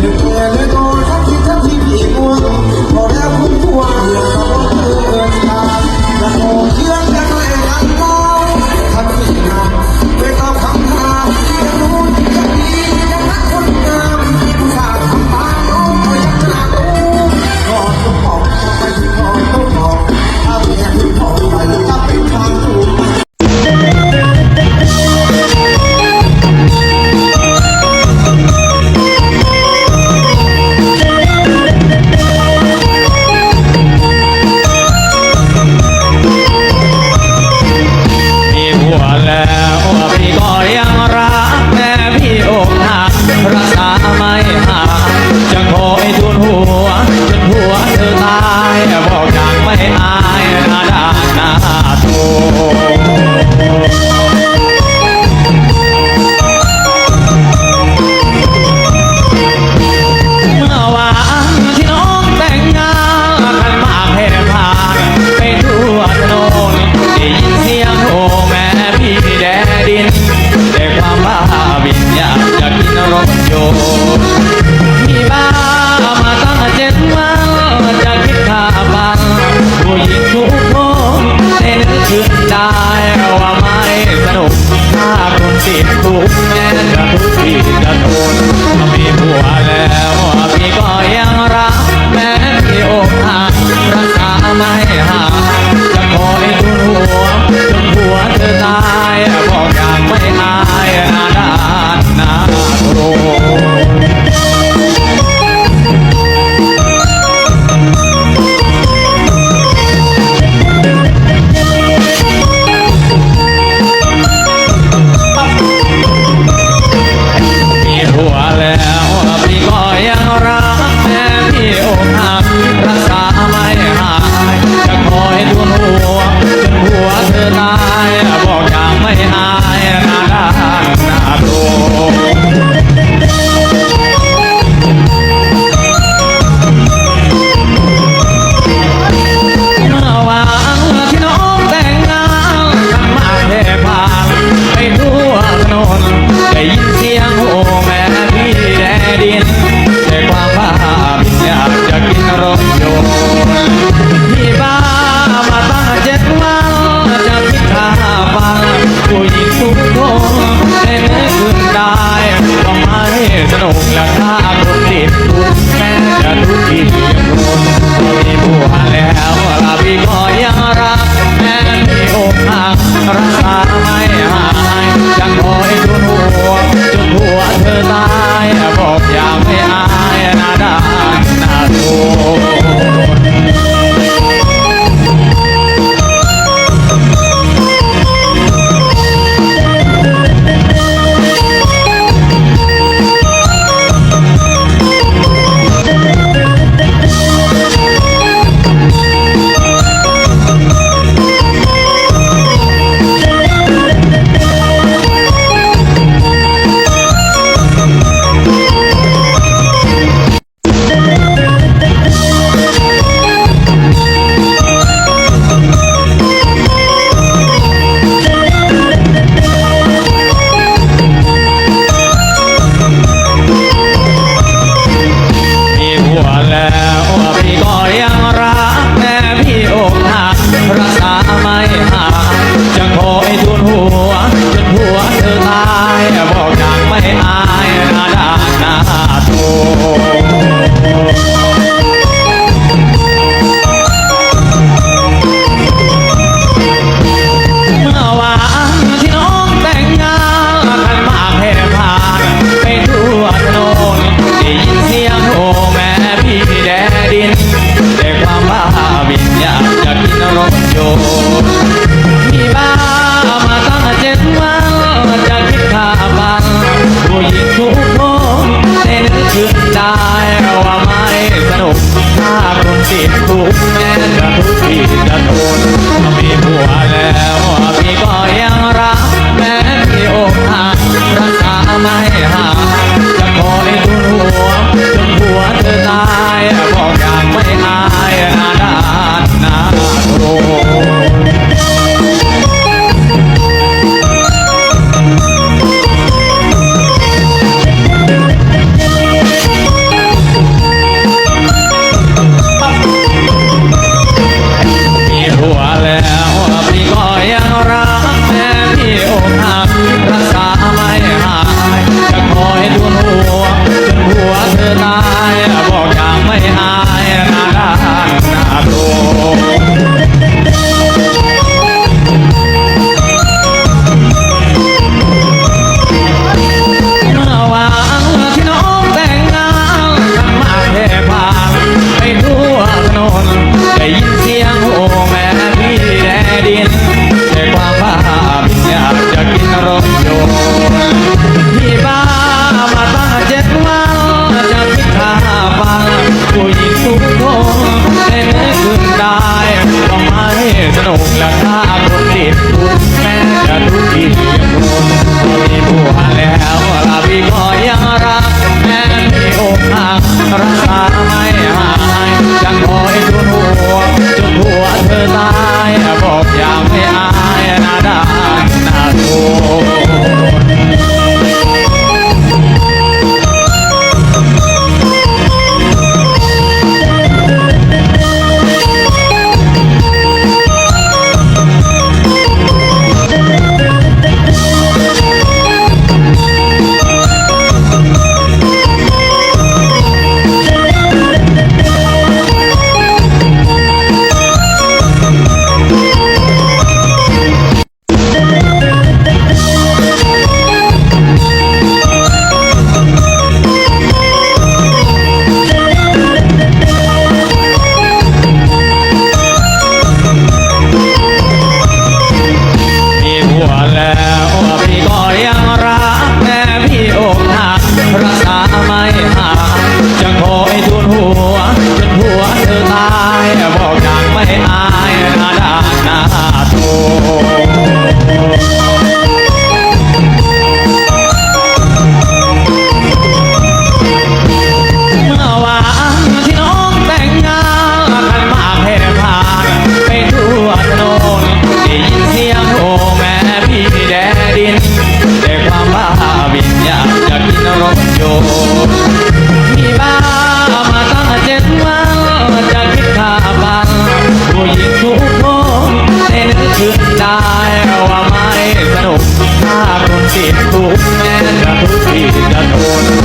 เดือดและโกรธทักทิทักทิพี่ง่วง ติดคุกแน่จะทุกที่จะโดนมีผัวแล้วพี่ก็ยังรัก แม้มีอกหักรักษาไม่หายจะคอยทุนหัวจนหัวเธอตายบอกอย่างไม่อาย แม่ที่อกหักรักษาไม่หายยังคอยดูหัวจุดหัวเธอตายบอกอย่าไม่ ก็ยังรักแม้มีอกหักรักษา วิอยากอยากกินรถยนต์มีบ้ามาตั้งเจ็ดวันจะคิดท้าบังผู้หญิงทุกคนเต้นขึ้นได้ว่าไม่สนุกถ้าคนติดถูกแม้จะทุกที่จะโน